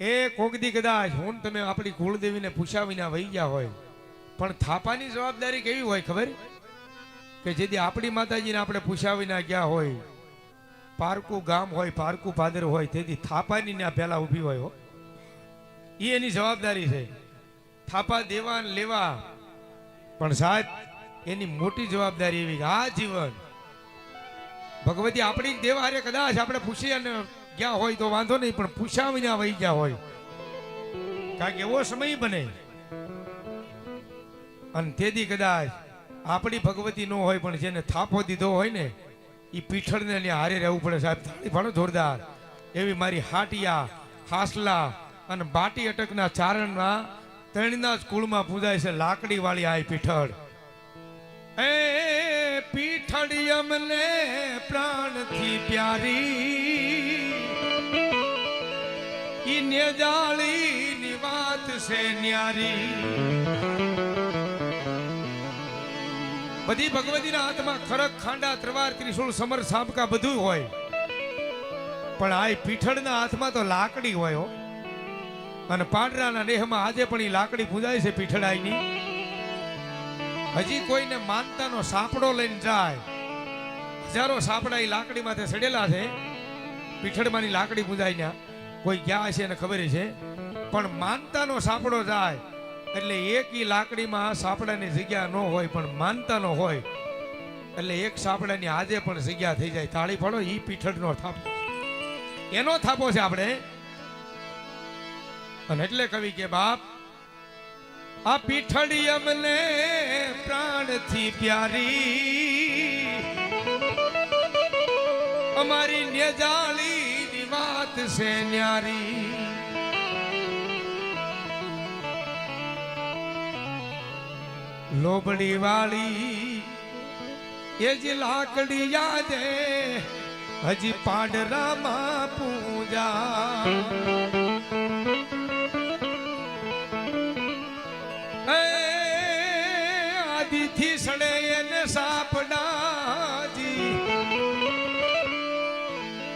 એ કોકદી કદાચ હું તમે આપણી કુળદેવીને પૂછાવીને વહી ગયા હોય, પણ થાપાની જવાબદારી કેવી હોય ખબર? કે જેથી આપણી માતાજીને આપણે પૂછાવીને ગયા હોય, પારકું ગામ હોય, પારકું પાદર હોય, તેથી થાપાની ત્યાં પહેલા ઊભી હોય હો. એ એની જવાબદારી છે. થાપા દેવા ને લેવા. પણ સાહેબ, એની મોટી જવાબદારી એવી આ જીવન ભગવતી આપણી દેવા કદાચ આપણે પૂછી અને ગયા હોય તો વાંધો નહીં, પણ પૂછ્યા વિના વહી ગયા હોય. કારણ કે એવો સમય બને. અને તેથી કદાચ આપણી ભગવતી ન હોય, પણ જેને થાપો દીધો હોય ને એ પીઠળને ને હારે રહેવું પડે સાહેબ. થાળી ભણો જોરદાર. એવી મારી હાટિયા, હાસલા અને બાટી અટકના ચારણના ત્રણના જ કુળમાં પૂજાય છે લાકડી વાળી આ પીઠળ. એ પીઠળી અમને પ્રાણથી પ્યારી. ઈ નેજાળીની વાત છે ન્યારી. બધી ભગવતીના હાથમાં ખરક, ખાંડા, ત્રવાર, ત્રિશુળ, સમર, સાબકા બધું હોય. પણ આ પીઠળના હાથમાં તો લાકડી હોય અને પાંડરાના દેહમાં આજે પણ એ લાકડી પૂજાય છે પીઠળાઈની. હજી કોઈને માનતાનો સાપડો લઈને જાય. હજારો સાપડા એ લાકડી માથે સડેલા છે. પીઠળમાંની લાકડી પૂજાય ત્યાં કોઈ ગયા છે એને ખબર છે પણ માનતાનો સાપડો જાય એટલે એક લાકડીમાં સાપડાની જગ્યા ન હોય, પણ માનતાનો હોય. એટલે એક સાપડાની આજે પણ જગ્યા થઈ જાય. તાળી પડો ઈ પીઠળનો થાપો. એનો થાપો છે આપણે. અને એટલે કવિ કે, બાપ, આ પીઠળી અમને પ્રાણથી પ્યારી. અમારી નેજાળીની વાત છે ન્યારી લોબડી વાળી એ જ લાકડી યાદે હજી પાડરામાં પૂજા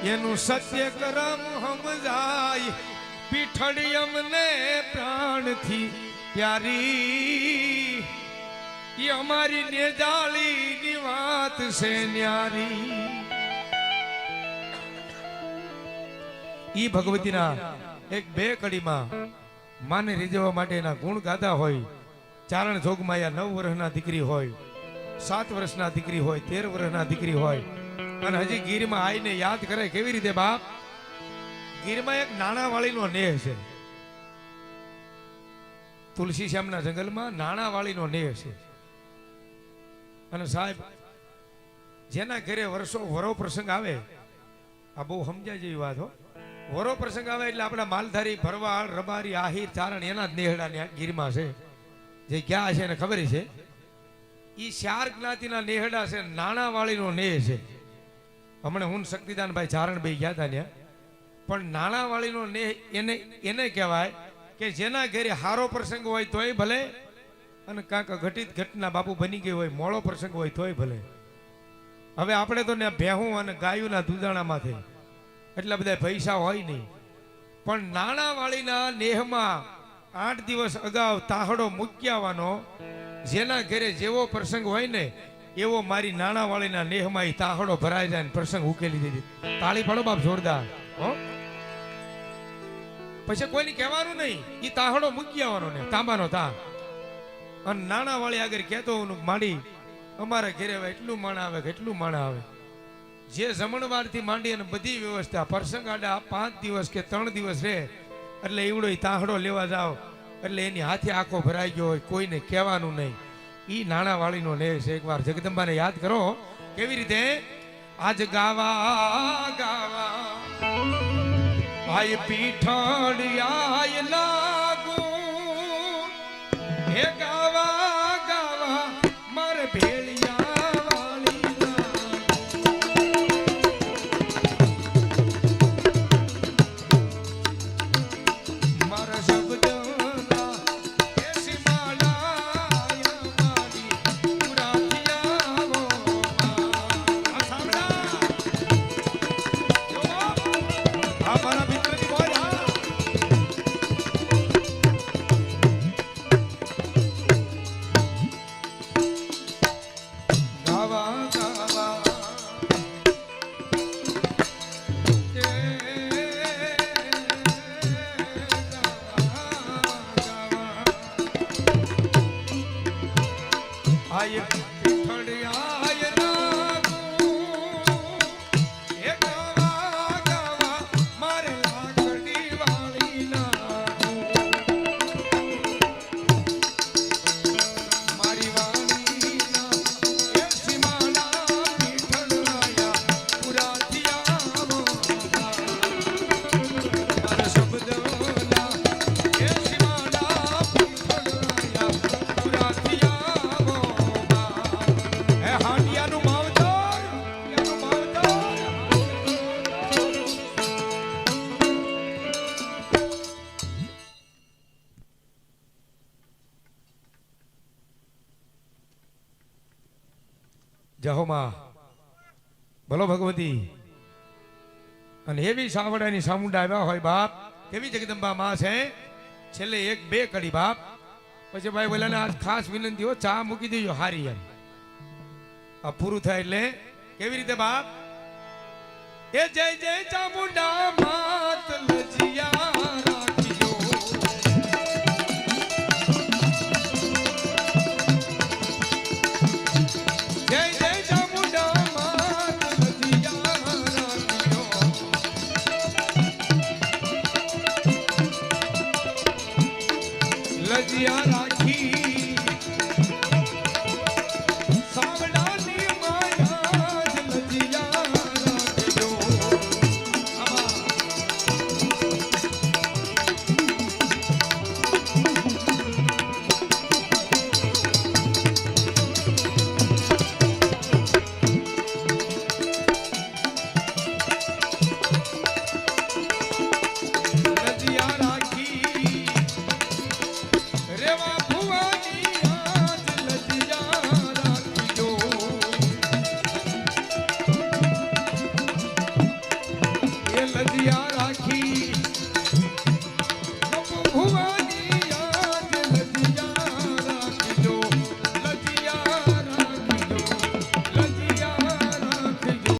એનું સત્ય કરમ સમજાય. પીઠડી અમને પ્રાણથી પ્યારી. એ અમારી નેજાળીની વાત છે ન્યારી. ઈ ભગવતીના એક બે કડીમાં માને રીઝવવા માટેના ગુણ ગાતા હોય. ચારણ જોગમાયા નવ વર્ષના દીકરી હોય, સાત વર્ષના દીકરી હોય, તેર વર્ષના દીકરી હોય. અને હજી ગીરમાં આવીને યાદ કરે કેવી રીતે બાપ? ગીરમાં એક નાણાવાળીનો નેહ છે. તુલસી શ્યામના જંગલમાં નાણાવાળીનો નેહ છે. અને સાહેબ, જેના ઘરે વર્ષો વરો પ્રસંગ આવે, આ બહુ સમજાય જેવી વાત હો. વરો પ્રસંગ આવે એટલે આપણા માલધારી, ભરવાડ, રબારી, આહિર, ચારણ, એના જ નેહડા ગીરમાં છે. જે ક્યાં છે એને ખબર છે? એ ચાર જ્ઞાતિના નેહડા છે, નાણાવાળીનો નેહ છે. હમણાં હું ને શક્તિદાનભાઈ ચારણ ભાઈ ગયા હતા ત્યાં. પણ નાણાવાળીનો ને એને એને કહેવાય કે જેના ઘરે હારો પ્રસંગ હોય તોય ભલે અને કાંક ઘટિત ઘટના બાપુ બની ગઈ હોય, મોળો પ્રસંગ હોય તોય ભલે. હવે આપણે તો ને ભેહું અને ગાયુંના દૂધાણામાંથી એટલા બધા પૈસા હોય નહીં. પણ નાણાવાળીના નેહમાં આઠ દિવસ અગાઉ તાહડો મૂકી આવવાનો જેના ઘરે જેવો પ્રસંગ હોય ને એવો મારી નાણાવાળીના નેહમાં એ તાહડો ભરાઈ જાય ને પ્રસંગ ઉકેલી દીધી તાળી પાડો બાપ જોરદાર, હો? પછી કોઈને કહેવાનું નહીં એ તાહડો મૂકી આવવાનો ને, તાંબાનો તા અને નાણાવાળી આગળ કહેતો હું, માંડી, અમારા ઘરે એટલું માણા આવે કેટલું માણા આવે. જે જમણવારથી માંડી અને બધી વ્યવસ્થા, પ્રસંગ આડા પાંચ દિવસ કે ત્રણ દિવસ રહે, એટલે એવડો તાહડો લેવા જાઓ એટલે એની હાથે આખો ભરાઈ ગયો હોય, કોઈને કહેવાનું નહીં. ઈ નાણાવાળીનો લે છે. એકવાર જગદંબાને યાદ કરો, કેવી રીતે? આજ ગાવા ગાવા. ભાઈ પીઠળ આય લાગુ. હે ભાઈ પીઠળિયાય જહો ભલો ભગવતી. અને એવી સાવડાની સામુંડા આવ્યા હોય બાપ, કેવી જગદંબા માં છે? છેલ્લે એક બે કડી બાપ. પછી ભાઈ બોલાને આજ ખાસ વિનંતી હો, ચા મૂકી દેજો, હારી એમ. આ પૂરું થાય એટલે, કેવી રીતે બાપ? એ જય જય ચામુંડા માત સજિયા